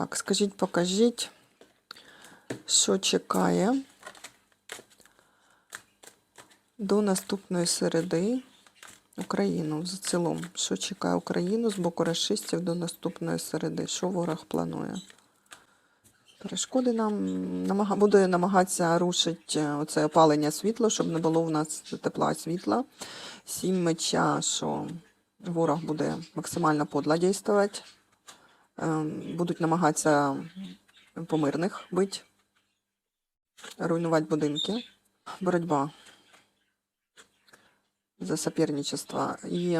Так, скажіть, покажіть, що чекає до наступної середи Україну в цілому. Що чекає Україну з боку расистів до наступної середи? Що ворог планує? Перешкоди нам намага... буде намагатися рушити е, оце опалення світла, щоб не було в нас тепла світла. Сім меча, що ворог буде максимально подло дійствувати. Ем, Будуть намагатися по мирних бити, руйнувати будинки. Боротьба за соперничество. І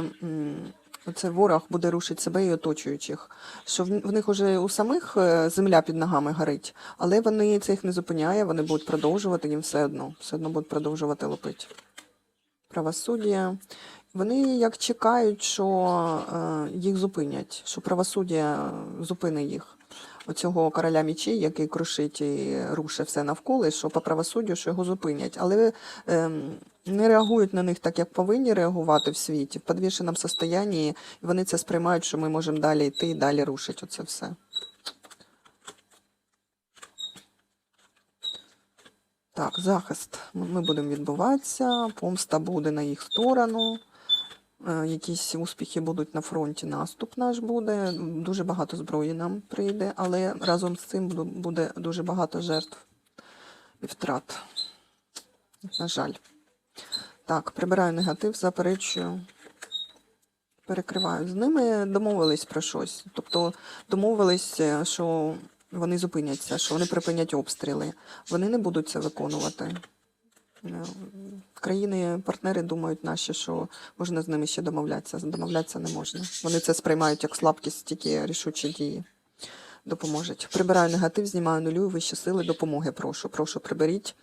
це ворог буде рушити себе і оточуючих. Що в, них уже у самих е, земля під ногами горить, але вони це їх не зупиняє, вони будуть продовжувати їм все одно, все одно будуть продовжувати лупити. Правосуддя. Вони як чекають, що е, їх зупинять, що правосуддя зупинить їх. Оцього короля мічей, який крушить і рушить все навколо, що по правосуддю, що його зупинять. Але ем, не реагують на них так, як повинні реагувати в світі, в підвішеному стані, вони це сприймають, що ми можемо далі йти і далі рушити оце все. Так, захист. Ми будемо відбуватися, помста буде на їх сторону. Е, Якісь успіхи будуть на фронті, наступ наш буде. Дуже багато зброї нам прийде, але разом з цим буде дуже багато жертв і втрат. На жаль. Так, прибираю негатив, заперечую, перекриваю. З ними домовились про щось. Тобто домовились, е, що вони зупиняться, що вони припинять обстріли. Вони не будуть це виконувати. Е, Країни-партнери думають наші, що можна з ними ще домовлятися. Домовлятися не можна. Вони це сприймають як слабкість, тільки рішучі дії допоможуть. Прибираю негатив, знімаю нулю, вищі сили, допомоги. Прошу, прошу, приберіть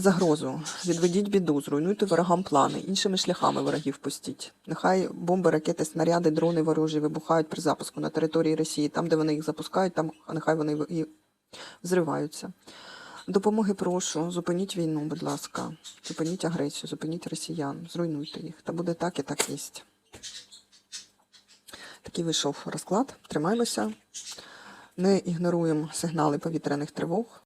загрозу, відведіть біду, зруйнуйте ворогам плани, іншими шляхами ворогів пустіть. Нехай бомби, ракети, снаряди, дрони ворожі вибухають при запуску на території Росії. Там, де вони їх запускають, там нехай вони і взриваються. Допомоги прошу, зупиніть війну, будь ласка, зупиніть агресію, зупиніть росіян, зруйнуйте їх. Та буде так і так єсть. Такий вийшов розклад. Тримаємося. Не ігноруємо сигнали повітряних тривог.